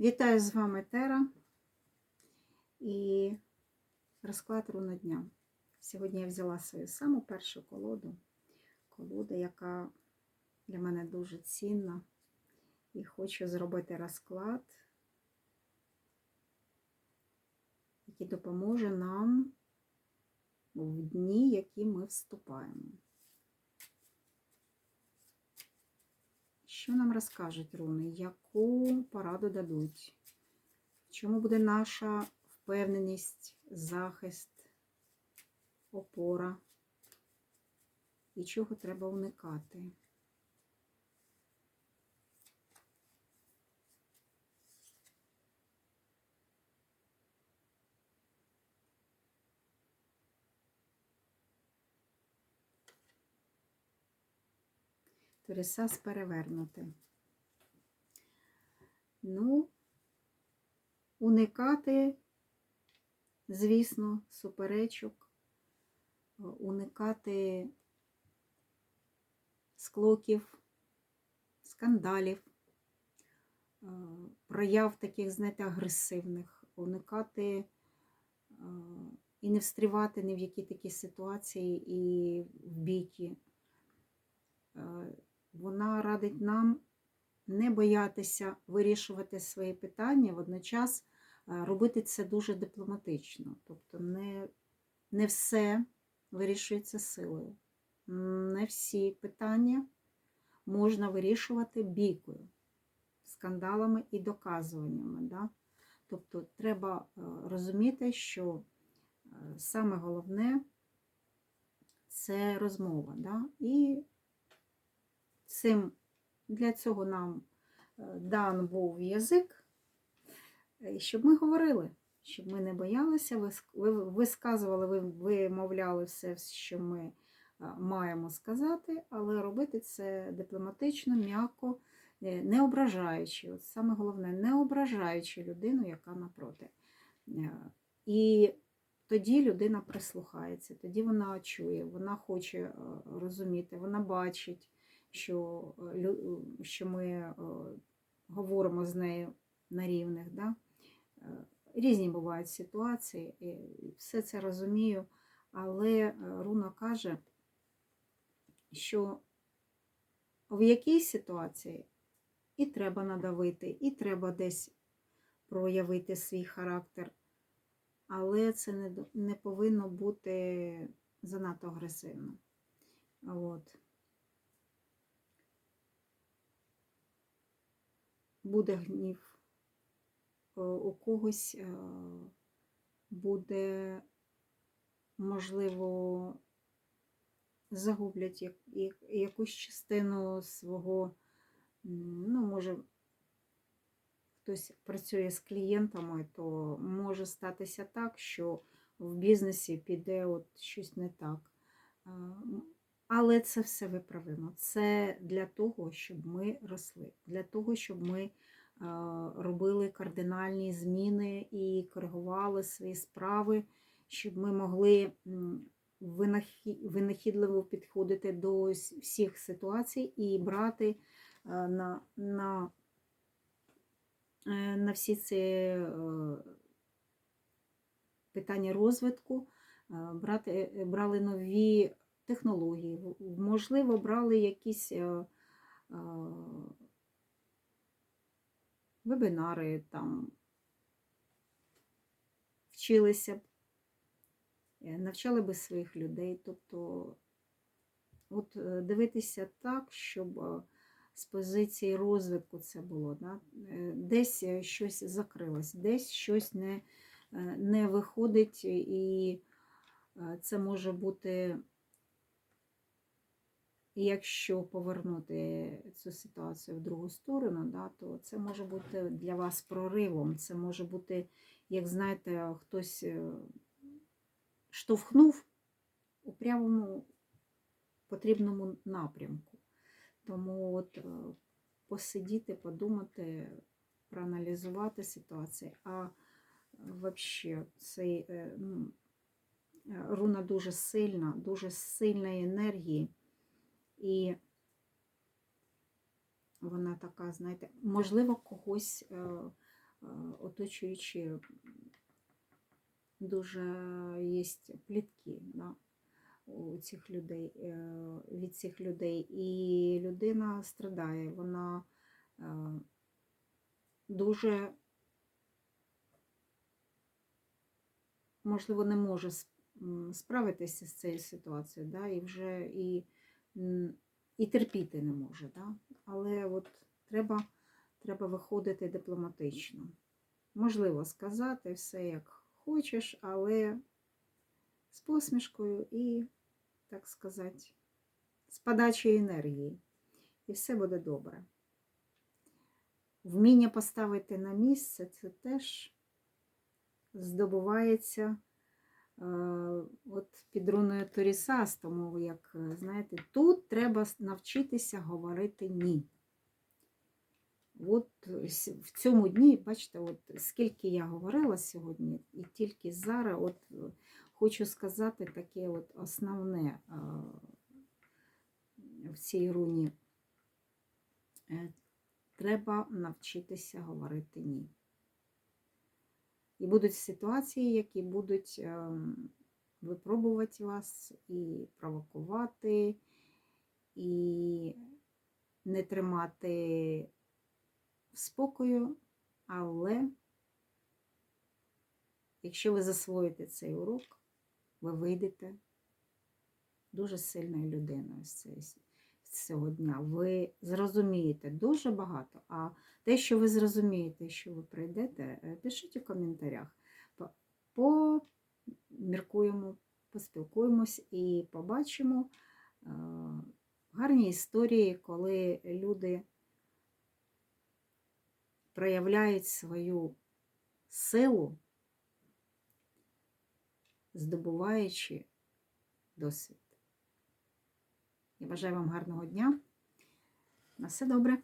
Вітаю з вами Тера і розклад руна дня. Сьогодні я взяла свою саму першу колоду, колоду, яка для мене дуже цінна. І хочу зробити розклад, який допоможе нам в дні, які ми вступаємо. Що нам розкажуть руни? Яку пораду дадуть? Чому буде наша впевненість, захист, опора? І чого треба уникати? Торісас перевернути. Ну, уникати, звісно, суперечок, уникати склоків, скандалів, е, прояв таких, знаєте, агресивних, уникати е, і не встрівати ні в які такі ситуації і в бійки. Вона радить нам не боятися вирішувати свої питання, водночас е, робити це дуже дипломатично. Тобто не, не все вирішується силою. Не всі питання можна вирішувати бійкою, скандалами і доказуваннями. Да? Тобто треба е, розуміти, що е, саме головне це розмова. Да? І цим, для цього нам е, дан був язик, е, щоб ми говорили, щоб ми не боялися, висказували, вимовляли все, що ми е, маємо сказати, але робити це дипломатично, м'яко, не ображаючи. От саме головне, не ображаючи людину, яка напроти. І тоді людина прислухається, тоді вона чує, вона хоче розуміти, вона бачить що, е, що ми е, говоримо з нею на рівних. Да? Е, Різні бувають ситуації, і все це розумію, але е, Руна каже, що в якій ситуації і треба надавити, і треба десь проявити свій характер, але це не, не повинно бути занадто агресивно. От. Буде гнів, е, у когось е, буде, можливо, загублять як- як- якусь частину свого, ну, може, хтось працює з клієнтами, то може статися так, що в бізнесі піде от щось не так. Але це все виправимо. Це для того, щоб ми росли, для того, щоб ми робили кардинальні зміни і коригували свої справи, щоб ми могли винахідливо підходити до всіх ситуацій і брати на, на, е, на всі ці е, питання розвитку, брати, е, брали нові технології, можливо, брали якісь е, е, вебінари, там, вчилися б, е, навчали би своїх людей. Тобто, от дивитися так, щоб з позиції розвитку це було. Да? Десь щось закрилось, десь щось не, не виходить, і це може бути. І якщо повернути цю ситуацію в другу сторону, да, то це може бути для вас проривом. Це може бути, як знаєте, хтось е, штовхнув у прямому потрібному напрямку. Тому от е, посидіти, подумати, проаналізувати ситуацію. А взагалі цей е, ну, руна дуже сильна, дуже сильної енергії. І вона така, знаєте, можливо, когось е, е, оточуючи дуже є плітки да, у цих людей, е, від цих людей. І людина страдає, вона дуже, можливо, не може справитися з цією ситуацією, да, і вже і, і терпіти не може. Да? Але от треба, треба виходити дипломатично. Можливо сказати все як хочеш, але з посмішкою і, так сказати, з подачею енергії. І все буде добре. Вміння поставити на місце це теж здобувається от під руною Торісас, тому як, е, знаєте, тут треба навчитися говорити ні. От в цьому дні, бачите, от скільки я говорила сьогодні, і тільки зараз от е, хочу сказати таке от основне е, в цій руні. Е, Треба навчитися говорити ні. І будуть ситуації, які будуть випробувати вас і провокувати, і не тримати в спокою, але якщо ви засвоїте цей урок, ви вийдете дуже сильною людиною з цієї цього дня. Ви зрозумієте дуже багато, а те, що ви зрозумієте, що ви прийдете, е, пишіть у коментарях. Поміркуємо, поспілкуємось і побачимо е, гарні історії, коли люди проявляють свою силу, здобуваючи досвід. Я бажаю вам гарного дня. На все добре.